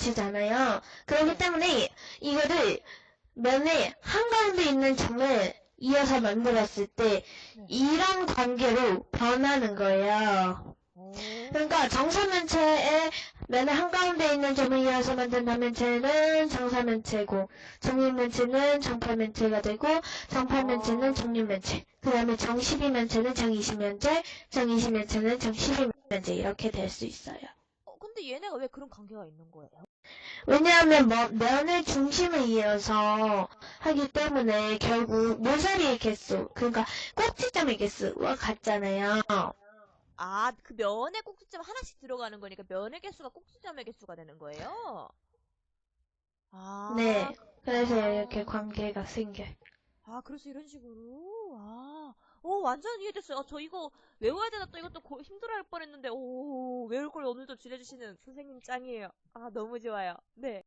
이루어지잖아요. 그렇기 때문에 이거를 면의 한가운데 있는 점을 이어서 만들었을 때 네. 이런 관계로 변하는 거예요. 오. 그러니까 정사면체의 면의 한가운데 있는 점을 이어서 만든 단면체는 정사면체고 정육면체는 정팔면체가 되고 정팔면체는 정육면체 그 다음에 정십이면체는 정이십면체 정이십면체는 정십이면체 이렇게 될 수 있어요. 어, 근데 얘네가 왜 그런 관계가 있는 거예요? 왜냐하면 뭐, 면의 중심을 이어서 하기 때문에 결국 모서리의 개수 그러니까 꼭지점의 개수와 같잖아요. 아, 그 면에 꼭지점 하나씩 들어가는 거니까 면의 개수가 꼭지점의 개수가 되는 거예요? 아. 네. 그래서 이렇게 관계가 생겨요. 아, 그래서 이런 식으로? 아. 오, 완전 이해됐어요. 아, 저 이거 외워야 되나 또 이것도 고- 힘들어 할 뻔했는데, 오, 외울 걸 오늘도 지내주시는 선생님 짱이에요. 아, 너무 좋아요. 네.